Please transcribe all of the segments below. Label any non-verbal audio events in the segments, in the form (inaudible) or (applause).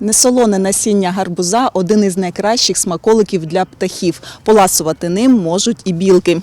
Несолоне насіння гарбуза один із найкращих смаколиків для птахів. Поласувати ним можуть і білки.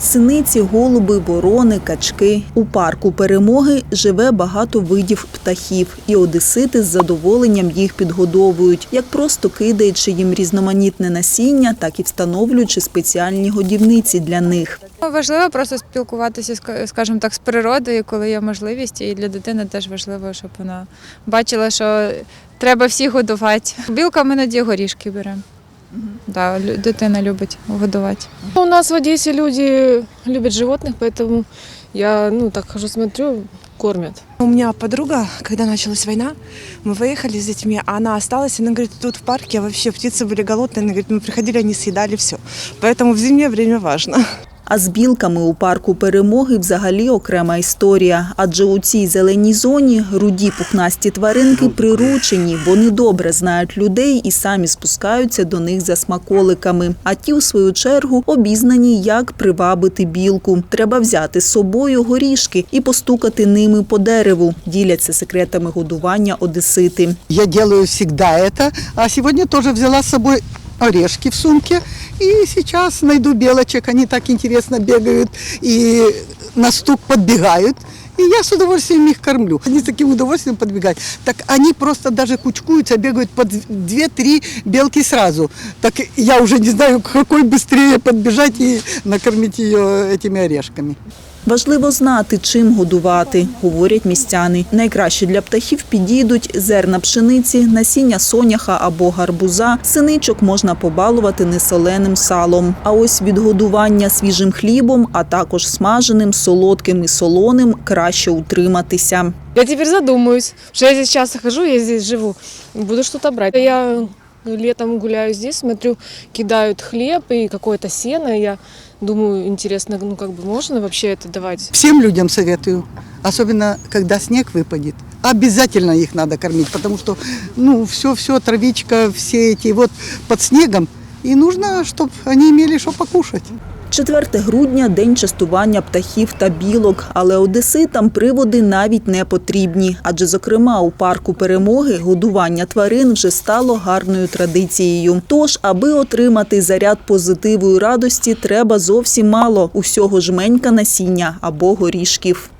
Синиці, голуби, ворони, качки. У парку перемоги живе багато видів птахів, і одесити з задоволенням їх підгодовують, як просто кидаючи їм різноманітне насіння, так і встановлюючи спеціальні годівниці для них. Важливо просто спілкуватися, скажімо так, з природою, коли є можливість, і для дитини теж важливо, щоб вона бачила, що треба всіх годувати. Білка ми іноді горішки беремо. Да, лю- дитина любить годувати. У нас в Одессе люди любят животных, поэтому я, ну, так хожу, смотрю, кормят. У меня подруга, когда началась война, мы выехали с детьми, а она осталась, она говорит, тут в парке вообще птицы были голодные, она говорит, мы приходили, они съедали все. Поэтому в зимнее время важно. А з білками у парку перемоги взагалі окрема історія. Адже у цій зеленій зоні руді пухнасті тваринки приручені. Вони добре знають людей і самі спускаються до них за смаколиками. А ті, у свою чергу, обізнані, як привабити білку. Треба взяти з собою горішки і постукати ними по дереву. Діляться секретами годування одесити. Я делаю всегда это. А сегодня тоже взяла с собой орешки в сумке. И сейчас найду белочек. Они так интересно бегают и на стук подбегают. И я с удовольствием их кормлю. Они с таким удовольствием подбегают. Так они просто даже кучкуются, бегают по 2-3 белки сразу. Так я уже не знаю, (laughs) какой быстрее подбежать и накормить ее этими орешками. Важливо знати, чим годувати, говорять містяни. Найкраще для птахів підійдуть зерна пшениці, насіння соняха або гарбуза. Синичок можна побалувати несоленим салом. А ось від годування свіжим хлібом, а також смаженим, солодким і солоним краще утриматися. Я теперь задумаюсь, что я здесь часто хожу, я здесь живу, буду что-то брать. Я летом гуляю здесь, смотрю, кидают хлеб и какое-то сено, я думаю, интересно, ну как бы можно вообще это давать? Всем людям советую, особенно когда снег выпадет. Обязательно их надо кормить, потому что ну все-все, травичка, все эти вот под снегом. И нужно, чтобы они имели что покушать. 4 грудня день частування птахів та білок, але одеситам приводи навіть не потрібні. Адже, зокрема, у парку перемоги годування тварин вже стало гарною традицією. Тож, аби отримати заряд позитиву і радості, треба зовсім мало усього жменька насіння або горішків.